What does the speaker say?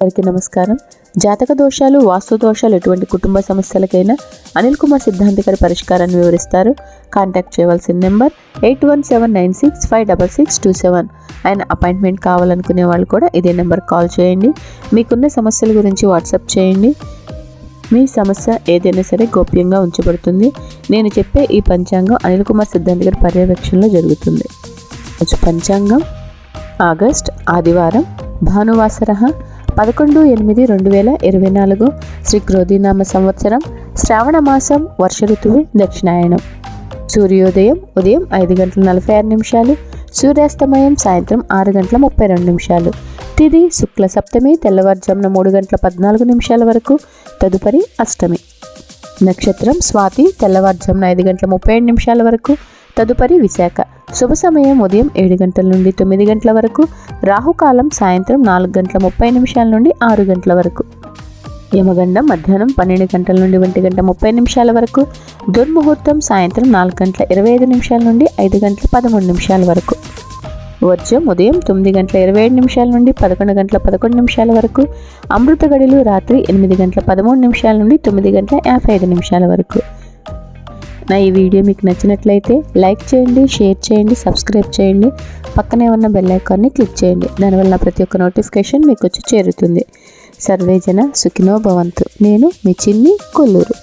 అందరికీ నమస్కారం. జాతక దోషాలు వాస్తు దోషాలు ఎటువంటి కుటుంబ సమస్యలకైనా అనిల్ కుమార్ సిద్ధాంతి గారి పరిష్కారాన్ని వివరిస్తారు. కాంటాక్ట్ చేయవలసిన number eight one seven nine six five double six two seven. ఆయన అపాయింట్మెంట్ కావాలనుకునే వాళ్ళు కూడా ఇదే నెంబర్ కాల్ చేయండి. మీకున్న సమస్యల గురించి వాట్సాప్ చేయండి. మీ సమస్య ఏదైనా సరే గోప్యంగా ఉంచబడుతుంది. నేను చెప్పే ఈ పంచాంగం అనిల్ కుమార్ సిద్ధాంతి గారి పర్యవేక్షణలో జరుగుతుంది. పంచాంగం ఆగస్ట్ ఆదివారం భానువాసర పదకొండు ఎనిమిది రెండు వేల ఇరవై నాలుగు శ్రీ క్రోధినామ సంవత్సరం శ్రావణ మాసం వర్ష ఋతువు దక్షిణాయనం. సూర్యోదయం ఉదయం ఐదు గంటల నలభై ఆరు నిమిషాలు సూర్యాస్తమయం సాయంత్రం ఆరు గంటల ముప్పై రెండు నిమిషాలు. తిది శుక్ల సప్తమి తెల్లవారుజామున మూడు గంటల పద్నాలుగు నిమిషాల వరకు తదుపరి అష్టమి. నక్షత్రం స్వాతి తెల్లవారుజామున ఐదు గంటల ముప్పై ఏడు నిమిషాల వరకు తదుపరి విశాఖ. శుభ సమయం ఉదయం ఏడు గంటల నుండి తొమ్మిది గంటల వరకు. రాహుకాలం సాయంత్రం నాలుగు గంటల ముప్పై నిమిషాల నుండి ఆరు గంటల వరకు. యమగండం మధ్యాహ్నం పన్నెండు గంటల నుండి ఒంటి గంట ముప్పై నిమిషాల వరకు. దుర్ముహూర్తం సాయంత్రం నాలుగు గంటల ఇరవై ఐదు నిమిషాల నుండి ఐదు గంటల పదమూడు నిమిషాల వరకు. వర్జం ఉదయం తొమ్మిది గంటల ఇరవై ఏడు నిమిషాల నుండి పదకొండు గంటల పదకొండు నిమిషాల వరకు. అమృత గడిలు రాత్రి ఎనిమిది గంటల పదమూడు నిమిషాల నుండి తొమ్మిది గంటల యాభై ఐదు నిమిషాల వరకు. నా ఈ వీడియో మీకు నచ్చినట్లయితే లైక్ చేయండి షేర్ చేయండి సబ్స్క్రైబ్ చేయండి. పక్కనే ఉన్న బెల్ ఐకాన్ని క్లిక్ చేయండి. దానివల్ల నా ప్రతి ఒక్క నోటిఫికేషన్ మీకు వచ్చి చేరుతుంది. సర్వేజన సుఖినో భవంతు. నేను మీ చిన్ని కొల్లూరు.